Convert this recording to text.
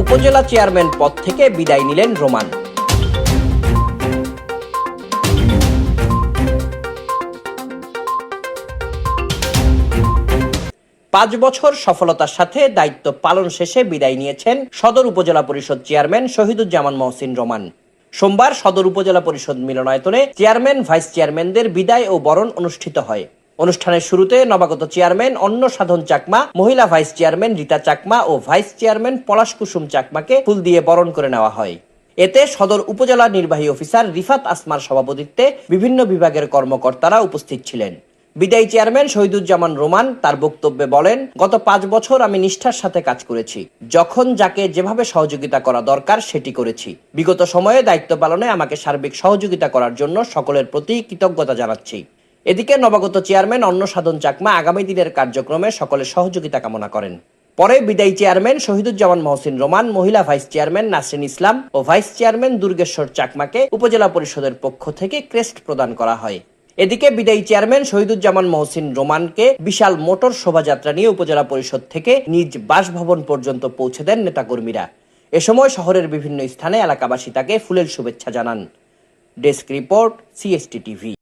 উপজেলা চেয়ারম্যান পদ থেকে বিদায় নিলেন রোমান। পাঁচ বছর সফলতার সাথে দায়িত্ব পালন শেষে বিদায় নিয়েছেন সদর উপজেলা পরিষদ চেয়ারম্যান শহীদুজ্জামান মহসিন রোমান। সোমবার সদর উপজেলা পরিষদ মিলনায়তনে চেয়ারম্যান, ভাইস চেয়ারম্যানদের বিদায় ও বরণ অনুষ্ঠিত হয়। অনুষ্ঠানের শুরুতে নবাগত চেয়ারম্যান অন্ন সাধন চাকমা, মহিলা ভাইস চেয়ারম্যান রীতা চাকমা ও ভাইস চেয়ারম্যান পলাশ কুসুম চাকমাকে ফুল দিয়ে বরণ করে নেওয়া হয়। এতে সদর উপজেলা নির্বাহী অফিসার রিফাত আসমার সভাপতিত্বে বিভিন্ন বিভাগের কর্মকর্তারা উপস্থিত ছিলেন। বিদায়ী চেয়ারম্যান শহীদুজ্জামান রোমান তার বক্তব্যে বলেন, গত পাঁচ বছর আমি নিষ্ঠার সাথে কাজ করেছি। যখন যাকে যেভাবে সহযোগিতা করা দরকার সেটি করেছি। বিগত সময়ে দায়িত্ব পালনে আমাকে সার্বিক সহযোগিতা করার জন্য সকলের প্রতি কৃতজ্ঞতা জানাচ্ছি। এদিকে নবাগত চেয়ারম্যান অন্ন সাধন চাকমা আগামী দিনের কার্যক্রমে সকলের সহযোগিতা কামনা করেন। পরে বিদায়ী চেয়ারম্যান শহীদুজ্জামান মহসিন রোমান, মহিলা ভাইস চেয়ারম্যান নাসরিন ইসলাম ও ভাইস চেয়ারম্যান দুর্গেশ্বর চাকমাকে উপজেলা পরিষদের পক্ষ থেকে ক্রেস্ট প্রদান করা হয়। এদিকে বিদায়ী চেয়ারম্যান শহীদুজ্জামান মহসিন রোমানকে বিশাল মোটর শোভাযাত্রা নিয়ে উপজেলা পরিষদ থেকে নিজ বাসভবন পর্যন্ত পৌঁছে দেন নেতাকর্মীরা। এ সময় শহরের বিভিন্ন স্থানে এলাকাবাসী তাকে ফুলের শুভেচ্ছা জানান। Desk report, CST TV.